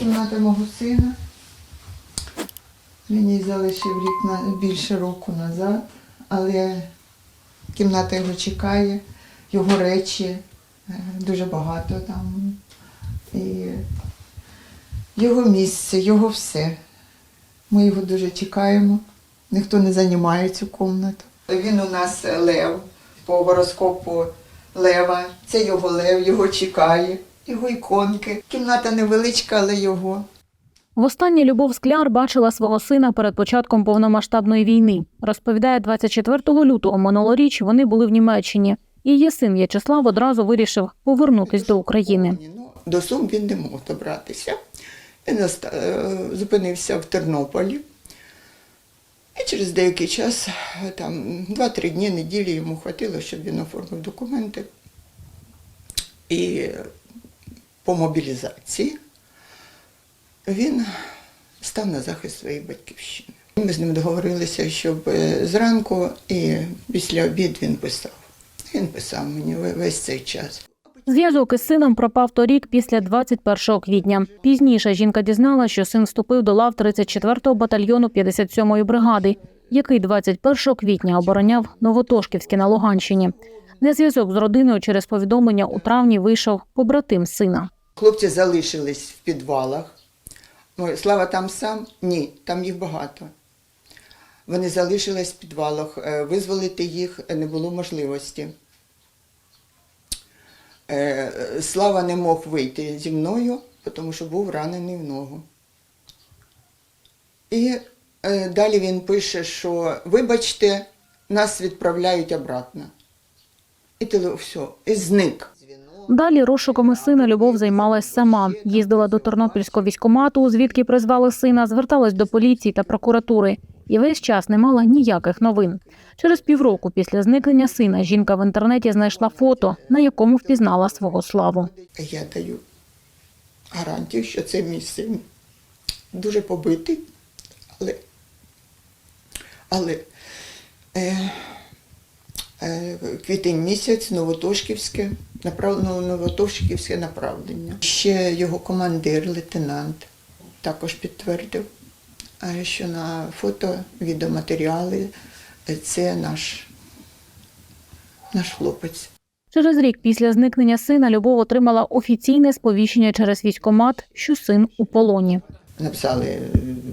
кімната мого сина. Він її залишив рік на більше року назад, але кімната його чекає, його речі е, дуже багато там. І його місце, його все. Ми його дуже чекаємо. Ніхто не займає цю кімнату. Він у нас лев по гороскопу лева. Це його лев, його чекає, його іконки. Кімната невеличка, але його. Востаннє Любов Скляр бачила свого сина перед початком повномасштабної війни. Розповідає, 24 лютого минулоріч вони були в Німеччині. Її син В'ячеслав одразу вирішив повернутись до України. Ну, до Сум він не мог добратися. Він е, зупинився в Тернополі. І через деякий час, там 2-3 дні, неділі йому хватило, щоб він оформив документи. І по мобілізації він став на захист своєї батьківщини. Ми з ним договорилися, щоб е, зранку і після обід він писав. Він писав мені ве- весь цей час. Зв'язок із сином пропав торік після 21 квітня. Пізніше жінка дізнала, що син вступив до лав 34-го батальйону 57-ї бригади, який 21 квітня обороняв Новотошківське на Луганщині. На зв'язок з родиною через повідомлення у травні вийшов побратим сина. Хлопці залишились в підвалах. Слава там сам? Ні, там їх багато. Вони залишились в підвалах, е, визволити їх не було можливості. Е, Слава не мог вийти зі мною, тому що був ранений в ногу. І е, далі він пише, що вибачте, нас відправляють обратно. І теле, все, і зник. Далі розшуками сина Любов займалась сама. Їздила до Тернопільського військкомату, звідки призвали сина, зверталась до поліції та прокуратури. І весь час не мала ніяких новин. Через півроку після зникнення сина жінка в інтернеті знайшла фото, на якому впізнала свого славу. Я даю гарантію, що це мій син. Дуже побитий, але, але е, квітень місяць, Новотошківське, направ, ну, Новотошківське направлення. Ще його командир, лейтенант, також підтвердив, е, що на фото, відеоматеріали е, це наш, наш хлопець. Через рік після зникнення сина Любов отримала офіційне сповіщення через військкомат, що син у полоні. написали е,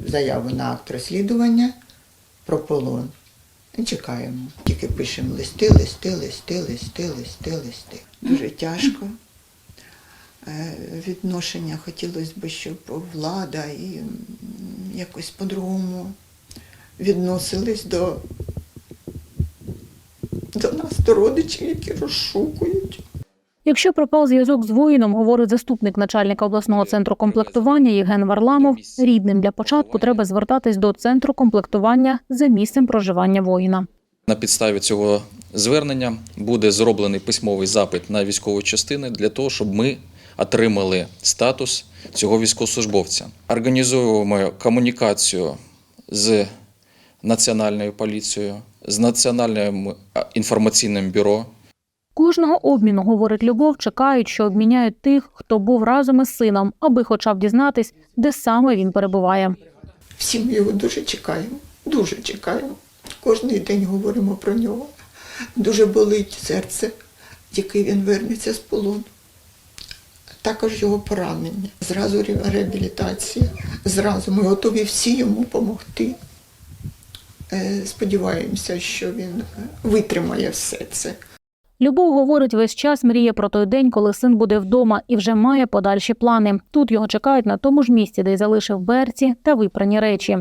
заяву на акт розслідування про полон. І чекаємо. Тільки пишемо листи, листи, листи, листи, листи, листи. Дуже тяжко. Е, Відношення хотілося б, щоб влада і якось по-другому відносились до, до нас, до родичів, які розшукують. Якщо пропав зв'язок з воїном, говорить заступник начальника обласного центру комплектування Євген Варламов, рідним для початку треба звертатись до центру комплектування за місцем проживання воїна. На підставі цього звернення буде зроблений письмовий запит на військові частини для того, щоб ми отримали статус цього військовослужбовця. Організовуємо комунікацію з Національною поліцією, з Національним інформаційним бюро. Кожного обміну, говорить Любов, чекають, що обміняють тих, хто був разом із сином, аби хоча б дізнатись, де саме він перебуває. Всі ми його дуже чекаємо, дуже чекаємо. Кожний день говоримо про нього. Дуже болить серце, який він вернеться з полону. Також його поранення. Зразу реабілітація. Зразу ми готові всі йому допомогти. Сподіваємося, що він е, витримає все це. Любов говорить, весь час мріє про той день, коли син буде вдома і вже має подальші плани. Тут його чекають на тому ж місці, де й залишив берці та випрані речі.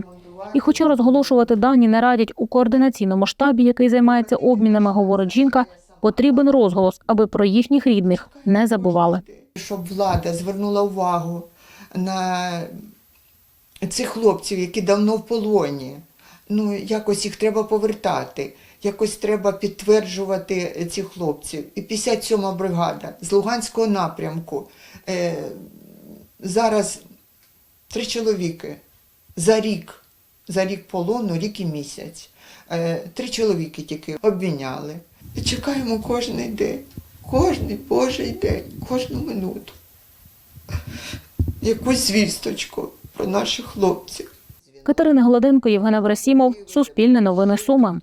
І хоча розголошувати дані не радять у координаційному штабі, який займається обмінами, говорить жінка, потрібен розголос, аби про їхніх рідних не забували. Щоб влада звернула увагу на цих хлопців, які давно в полоні. Ну, якось їх треба повертати, якось треба підтверджувати цих хлопців. І 57-ма бригада з Луганського напрямку. Е, зараз три чоловіки за рік, за рік полону, рік і місяць. Е, три чоловіки тільки обміняли. Чекаємо кожен день, кожний божий день, кожну минуту. якусь звісточку про наших хлопців. Катерина Гладенко, Євген Врасімов, Суспільне новини Суми.